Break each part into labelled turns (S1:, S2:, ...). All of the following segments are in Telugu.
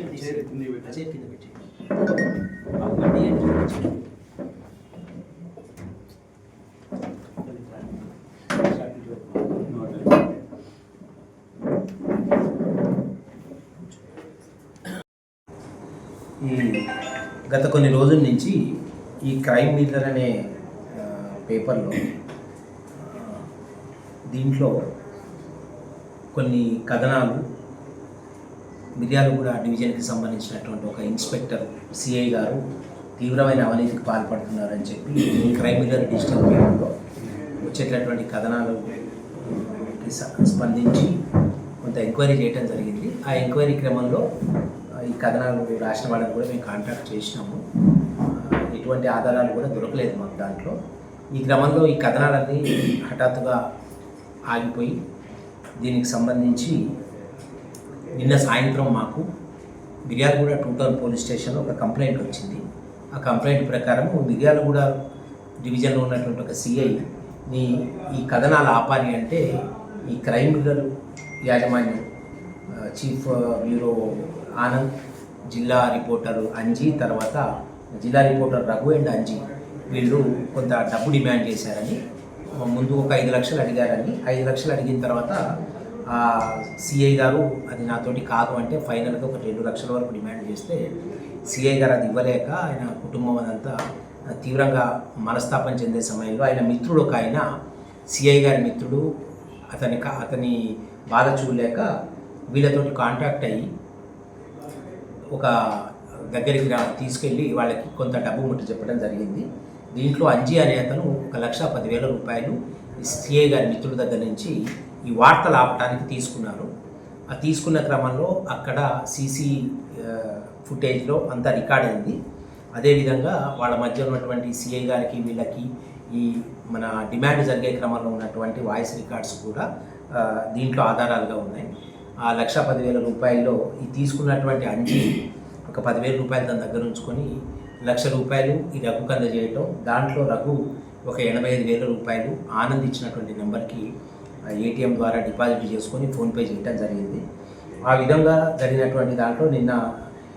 S1: ఈ గత కొన్ని రోజుల నుంచి ఈ క్రైమ్ మిల్లర్ అనే పేపర్లో దీంట్లో కొన్ని కథనాలు మిర్యాలగూడ డివిజన్కి సంబంధించినటువంటి ఒక ఇన్స్పెక్టర్ సిఐ గారు తీవ్రమైన అవినీతికి పాల్పడుతున్నారని చెప్పి క్రైమ్ మిల్లర్ డిజిటల్ మీడియాలో వచ్చేటటువంటి కథనాలు స్పందించి కొంత ఎంక్వైరీ చేయడం జరిగింది. ఆ ఎంక్వైరీ క్రమంలో ఈ కథనాలు రాసిన వాళ్ళని కూడా మేము కాంటాక్ట్ చేసినాము. ఎటువంటి ఆధారాలు కూడా దొరకలేదు మాకు దాంట్లో. ఈ క్రమంలో ఈ కథనాలన్నీ హఠాత్తుగా ఆగిపోయి దీనికి సంబంధించి నిన్న సాయంత్రం మాకు మిర్యాలగూడ టూ టౌన్ పోలీస్ స్టేషన్లో ఒక కంప్లైంట్ వచ్చింది. ఆ కంప్లైంట్ ప్రకారం మిర్యాలగూడ డివిజన్లో ఉన్నటువంటి ఒక సిఐని ఈ కథనాలు ఆపాలి అంటే ఈ క్రైమ్ మిల్లర్ యాజమాన్యం చీఫ్ బ్యూరో ఆనంద్ జిల్లా రిపోర్టర్ అంజీ తర్వాత జిల్లా రిపోర్టర్ రఘు అండ్ అంజీ వీళ్ళు కొంత డబ్బు డిమాండ్ చేశారని ముందు ఒక ఐదు లక్షలు అడిగారని ఐదు లక్షలు అడిగిన తర్వాత సిఐ గారు అది నాతోటి కాదు అంటే ఫైనల్గా ఒక రెండు లక్షల వరకు డిమాండ్ చేస్తే సిఐ గారు అది ఇవ్వలేక ఆయన కుటుంబం అదంతా తీవ్రంగా మనస్తాపం చెందే సమయంలో ఆయన మిత్రుడు ఒక ఆయన సిఐ గారి మిత్రుడు అతని కా- అతని బాధ చూడలేక వీళ్ళతోటి కాంటాక్ట్ అయ్యి ఒక దగ్గరికి తీసుకెళ్ళి వాళ్ళకి కొంత డబ్బు ముట్టి చెప్పడం జరిగింది. దీంట్లో అంజీ అనే అతను ఒక లక్ష పదివేల రూపాయలు సిఐ గారి మిత్రుల దగ్గర నుంచి ఈ వార్తలు ఆపడానికి తీసుకున్నారు. ఆ తీసుకున్న క్రమంలో అక్కడ సీసీ ఫుటేజ్లో అంతా రికార్డ్ అయింది. అదేవిధంగా వాళ్ళ మధ్య ఉన్నటువంటి సిఐ గారికి వీళ్ళకి ఈ మన డిమాండ్ జరిగే క్రమంలో ఉన్నటువంటి వాయిస్ రికార్డ్స్ కూడా దీంట్లో ఆధారాలుగా ఉన్నాయి. ఆ లక్ష పదివేల రూపాయల్లో ఈ తీసుకున్నటువంటి అంజీ ఒక పదివేల రూపాయలు తన దగ్గర ఉంచుకొని లక్ష రూపాయలు ఈ రఘు అందజేయటం దాంట్లో రఘు ఒక ఎనభై ఐదు వేల రూపాయలు ఆనంద్ ఇచ్చినటువంటి నెంబర్కి ఏటీఎం ద్వారా డిపాజిట్ చేసుకొని ఫోన్పే చేయటం జరిగింది. ఆ విధంగా జరిగినటువంటి దాంట్లో నిన్న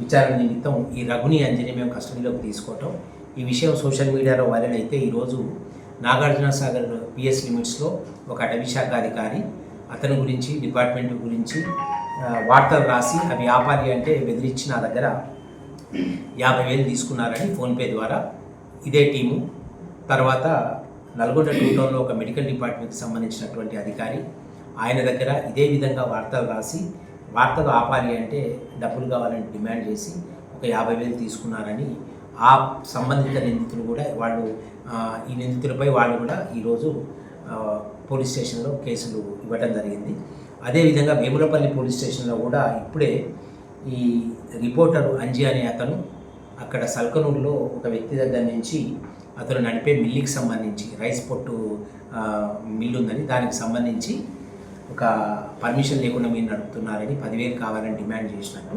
S1: విచారణ నిమిత్తం ఈ రఘుని అంజని మేము కస్టడీలోకి తీసుకోవటం. ఈ విషయం సోషల్ మీడియాలో వైరల్ అయితే ఈరోజు నాగార్జున సాగర్ పిఎస్ లిమిట్స్లో ఒక అటవీ శాఖ అధికారి అతని గురించి డిపార్ట్మెంట్ గురించి వార్తలు రాసి అవి ఆపాలి అంటే బెదిరించి నా దగ్గర యాభై వేలు తీసుకున్నారని ఫోన్పే ద్వారా ఇదే టీము. తర్వాత నల్గొండ టూ టౌన్లో ఒక మెడికల్ డిపార్ట్మెంట్కి సంబంధించినటువంటి అధికారి. ఆయన దగ్గర ఇదే విధంగా వార్తలు రాసి వార్తలు ఆపాలి అంటే డబ్బులు కావాలని డిమాండ్ చేసి ఒక యాభై వేలు తీసుకున్నారని ఆ సంబంధిత నిందితులు కూడా వాళ్ళు ఈ నిందితులపై వాళ్ళు కూడా ఈరోజు పోలీస్ స్టేషన్లో కేసులు ఇవ్వటం జరిగింది. అదేవిధంగా వేములపల్లి పోలీస్ స్టేషన్లో కూడా ఇప్పుడే ఈ రిపోర్టర్ అంజీ అనే అతను అక్కడ సల్కనూరులో ఒక వ్యక్తి దగ్గర నుంచి అతను నడిపే మిల్లుకి సంబంధించి రైస్ పొట్టు మిల్లు ఉందని దానికి సంబంధించి ఒక పర్మిషన్ లేకుండా మీరు నడుపుతున్నారని పదివేలు కావాలని డిమాండ్ చేసినట్టు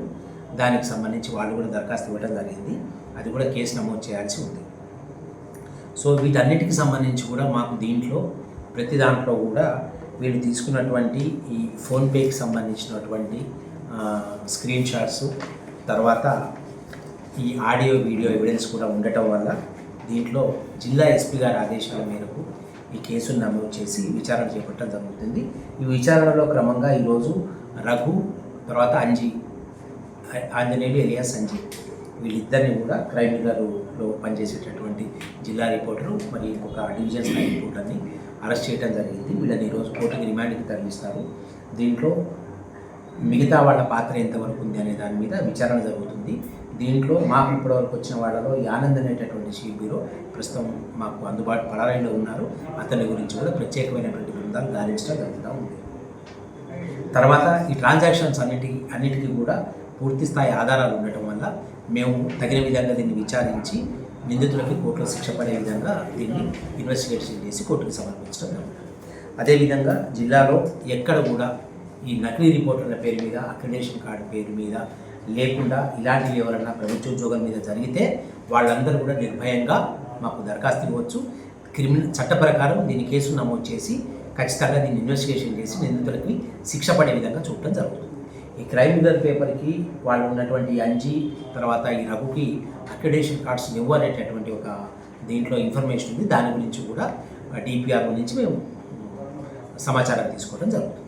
S1: దానికి సంబంధించి వాళ్ళు కూడా దరఖాస్తు ఇవ్వడం జరిగింది. అది కూడా కేసు నమోదు చేయాల్సి ఉంది. సో వీటన్నిటికి సంబంధించి కూడా మాకు దీంట్లో ప్రతి దాంట్లో కూడా వీళ్ళు తీసుకున్నటువంటి ఈ ఫోన్పేకి సంబంధించినటువంటి స్క్రీన్ షాట్స్ తర్వాత ఈ ఆడియో వీడియో ఎవిడెన్స్ కూడా ఉండటం వల్ల దీంట్లో జిల్లా ఎస్పీ గారి ఆదేశాల మేరకు ఈ కేసును నమోదు చేసి విచారణ చేపట్టడం జరుగుతుంది. ఈ విచారణలో క్రమంగా ఈరోజు రఘు తర్వాత అంజీ ఆంజనేయులు ఎలియాస్ సంజయ్ వీళ్ళిద్దరిని కూడా క్రైమ్ మిల్లర్లో పనిచేసేటటువంటి జిల్లా రిపోర్టరు మరి ఇంకొక డివిజన్ స్థాయి రిపోర్టర్ని అరెస్ట్ చేయడం జరిగింది. వీళ్ళని ఈరోజు కోర్టుకి రిమాండ్కి తరలిస్తారు. దీంట్లో మిగతా వాళ్ళ పాత్ర ఎంతవరకు ఉంది అనే దాని మీద విచారణ జరుగుతుంది. దీంట్లో మాకు ఇప్పటివరకు వచ్చిన వాళ్ళలో ఈ ఆనంద్ అనేటటువంటి శిబిరో ప్రస్తుతం మాకు అందుబాటు పడాలైలో ఉన్నారు. అతని గురించి కూడా ప్రత్యేకమైనటువంటి బృందాలు గాలించడం జరుగుతూ ఉంది. తర్వాత ఈ ట్రాన్సాక్షన్స్ అన్నిటికీ అన్నిటికీ కూడా పూర్తి స్థాయి ఆధారాలు ఉండటం వల్ల మేము తగిన విధంగా దీన్ని విచారించి నిందితులకి కోర్టులో శిక్ష పడే విధంగా దీన్ని ఇన్వెస్టిగేషన్ చేసి కోర్టుకు సమర్పించడం జరుగుతుంది. అదేవిధంగా జిల్లాలో ఎక్కడ కూడా ఈ నకిలీ రిపోర్టర్ల పేరు మీద అక్రిడేషన్ కార్డు పేరు మీద లేకుండా ఇలాంటివి ఎవరన్నా ప్రభుత్వ ఉద్యోగం మీద జరిగితే వాళ్ళందరూ కూడా నిర్భయంగా మాకు దరఖాస్తు ఇవ్వచ్చు. క్రిమినల్ చట్ట ప్రకారం దీని కేసు నమోదు చేసి ఖచ్చితంగా దీన్ని ఇన్వెస్టిగేషన్ చేసి నిందితులకి శిక్ష పడే విధంగా చూడటం జరుగుతుంది. ఈ క్రైమ్ మిర్రర్ పేపర్కి వాళ్ళు ఉన్నటువంటి అంజీ తర్వాత ఈ రఘుకి అక్రిడేషన్ కార్డ్స్ ఇవ్వు అనేటటువంటి ఒక దీంట్లో ఇన్ఫర్మేషన్ ఉంది. దాని గురించి కూడా డిపిఆర్ గురించి మేము సమాచారం తీసుకోవడం జరుగుతుంది.